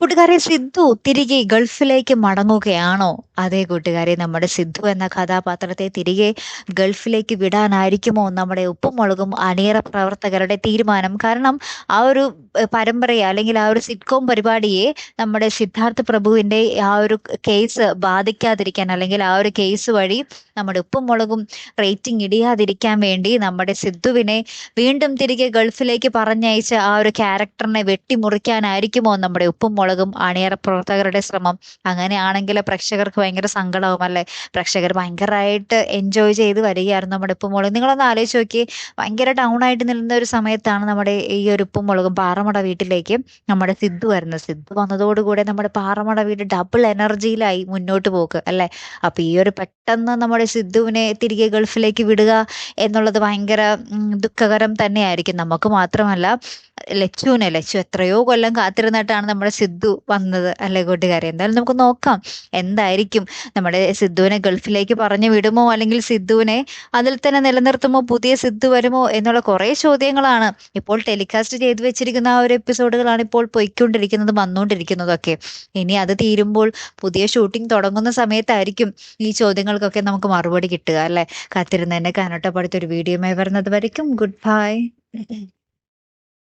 കൂട്ടുകാരെ സിദ്ധു തിരികെ ഗൾഫിലേക്ക് മടങ്ങുകയാണോ? അതെ കൂട്ടുകാരെ നമ്മുടെ സിദ്ധു എന്ന കഥാപാത്രത്തെ തിരികെ ഗൾഫിലേക്ക് വിടാനായിരിക്കുമോ? നമ്മുടെ ഉപ്പും മുളകും അണിയറ പ്രവർത്തകരുടെ തീരുമാനം. കാരണം ആ ഒരു പരമ്പരയെ അല്ലെങ്കിൽ ആ ഒരു സിറ്റ്കോം പരിപാടിയെ നമ്മുടെ സിദ്ധാർത്ഥ പ്രഭുവിന്റെ ആ ഒരു കേസ് ബാധിക്കാതിരിക്കാൻ അല്ലെങ്കിൽ ആ ഒരു കേസ് വഴി നമ്മുടെ ഉപ്പും മുളകും റേറ്റിംഗ് ഇടിയാതിരിക്കാൻ വേണ്ടി നമ്മുടെ സിദ്ധുവിനെ വീണ്ടും തിരികെ ഗൾഫിലേക്ക് പറഞ്ഞയച്ച ആ ഒരു ക്യാരക്ടറിനെ വെട്ടിമുറിക്കാനായിരിക്കുമോ നമ്മുടെ ഉപ്പും മുളകും അണിയറ പ്രവർത്തകരുടെ ശ്രമം? അങ്ങനെയാണെങ്കിൽ പ്രേക്ഷകർക്ക് ഭയങ്കര സങ്കടവും അല്ലേ? പ്രേക്ഷകർ ഭയങ്കരമായിട്ട് എൻജോയ് ചെയ്ത് വരികയായിരുന്നു നമ്മുടെ ഉപ്പും മുളകും നിങ്ങളൊന്ന് ആലോചിച്ച് നോക്കി ഭയങ്കര ഡൗൺ ആയിട്ട് നിൽക്കുന്ന ഒരു സമയത്താണ് നമ്മുടെ ഈ ഒരു ഉപ്പും മുളകും പാറമട വീട്ടിലേക്ക് നമ്മുടെ സിദ്ധു വരുന്നത്. സിദ്ധു വന്നതോടുകൂടെ നമ്മുടെ പാറമട വീട് ഡബിൾ എനർജിയിലായി മുന്നോട്ട് പോക്ക് അല്ലേ? അപ്പൊ ഈ ഒരു പെട്ടെന്ന് നമ്മുടെ സിദ്ധുവിനെ തിരികെ ഗൾഫിലേക്ക് വിടുക എന്നുള്ളത് ഭയങ്കര ദുഃഖകരം തന്നെയായിരിക്കും. നമുക്ക് മാത്രമല്ല ലച്ചുവിനെ ലച്ചു എത്രയോ കൊല്ലം കാത്തിരുന്നിട്ടാണ് നമ്മുടെ സിദ്ധു വന്നത് അല്ലേ കൂട്ടുകാരെ? എന്തായാലും നമുക്ക് നോക്കാം. എന്തായിരിക്കും നമ്മുടെ സിദ്ധുവിനെ ഗൾഫിലേക്ക് പറഞ്ഞു വിടുമോ അല്ലെങ്കിൽ സിദ്ധുവിനെ അതിൽ തന്നെ നിലനിർത്തുമോ പുതിയ സിദ്ധു വരുമോ എന്നുള്ള കുറേ ചോദ്യങ്ങളാണ് ഇപ്പോൾ ടെലികാസ്റ്റ് ചെയ്തു വെച്ചിരിക്കുന്ന ആ ഒരു എപ്പിസോഡുകളാണ് ഇപ്പോൾ പൊയ്ക്കൊണ്ടിരിക്കുന്നതും വന്നുകൊണ്ടിരിക്കുന്നതൊക്കെ. ഇനി അത് തീരുമ്പോൾ പുതിയ ഷൂട്ടിംഗ് തുടങ്ങുന്ന സമയത്തായിരിക്കും ഈ ചോദ്യങ്ങൾക്കൊക്കെ നമുക്ക് മറുപടി കിട്ടുക അല്ലേ? കാത്തിരുന്നതിന്റെ കാനോട്ടപ്പടുത്ത ഒരു വീഡിയോയുമായി വരുന്നത് വരയ്ക്കും. Good bye.